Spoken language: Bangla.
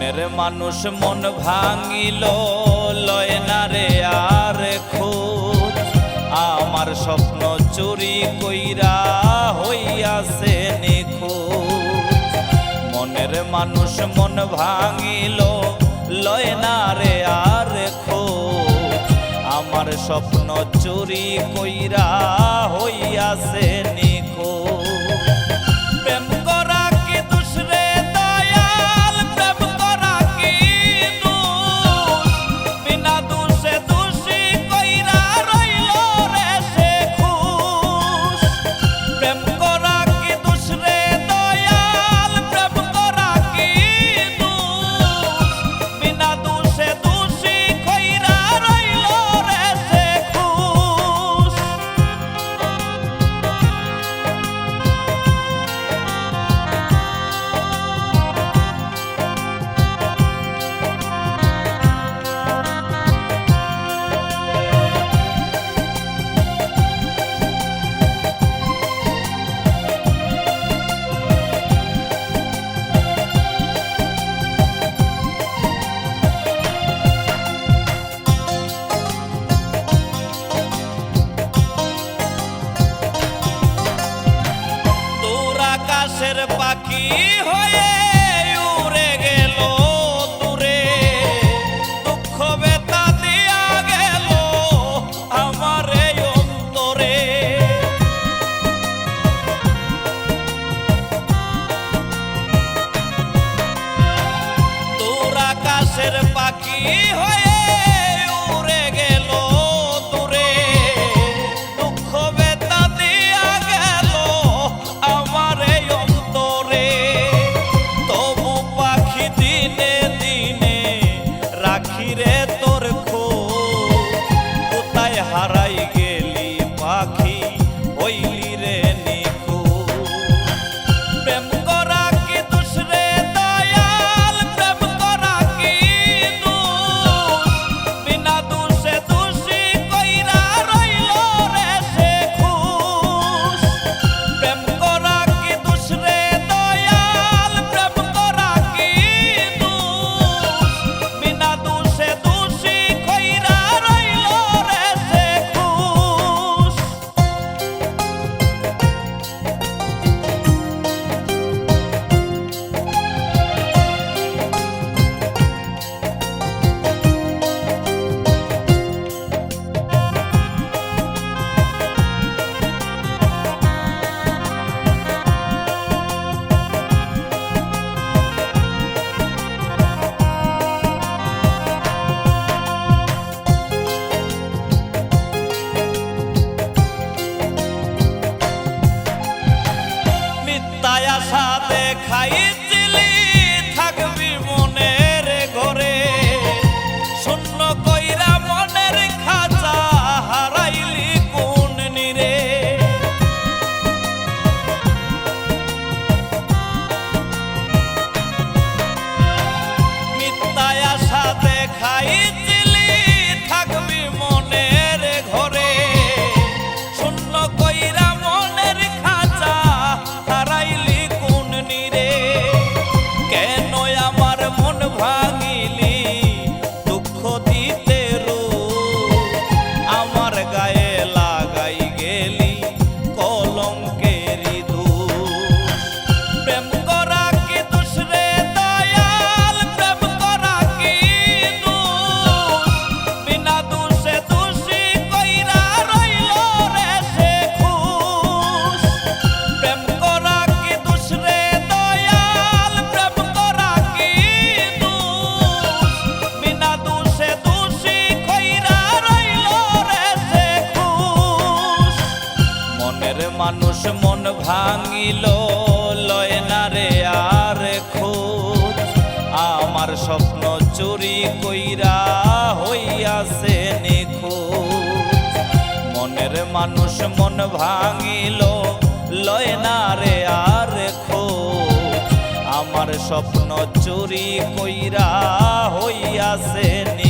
মনের মানুষ মন ভাঙিল, লয় না রে আর খোঁজ। আমার স্বপ্ন চুরি কইরা হইয়াছে নিখোঁজ। মনের মানুষ মন ভাঙিল, লয় না রে আর খোঁজ। আমার স্বপ্ন চুরি কইরা হইয়াছে নেশা দেখাইছিলি মানুষ মন ভাঙিল, লয় না রে আর খোঁজ। আমার স্বপ্ন চুরি কইরা হইয়াছে নিখোঁজ। মনের মানুষ মন ভাঙিল, লয় না রে আর খোঁজ। আমার স্বপ্ন চুরি কইরা হইয়াছে নি